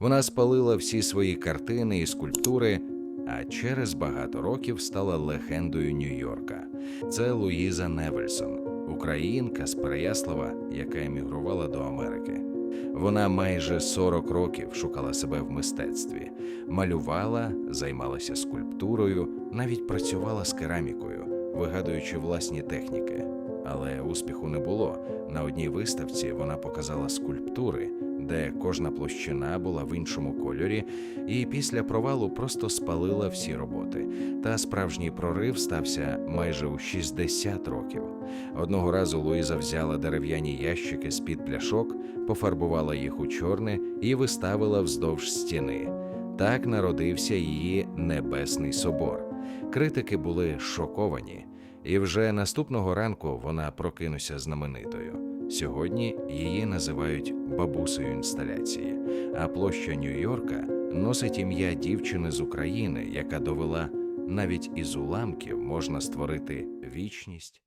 Вона спалила всі свої картини і скульптури, а через багато років стала легендою Нью-Йорка. Це Луїза Невельсон, українка з Переяслава, яка емігрувала до Америки. Вона майже 40 років шукала себе в мистецтві, малювала, займалася скульптурою, навіть працювала з керамікою, вигадуючи власні техніки. Але успіху не було. На одній виставці вона показала скульптури, де кожна площина була в іншому кольорі, і після провалу просто спалила всі роботи. Та справжній прорив стався майже у 60 років. Одного разу Луїза взяла дерев'яні ящики з-під пляшок, пофарбувала їх у чорне і виставила вздовж стіни. Так народився її небесний собор. Критики були шоковані, і вже наступного ранку вона прокинувся знаменитою. Сьогодні її називають бабусею інсталяції, а площа Нью-Йорка носить ім'я дівчини з України, яка довела навіть із уламків можна створити вічність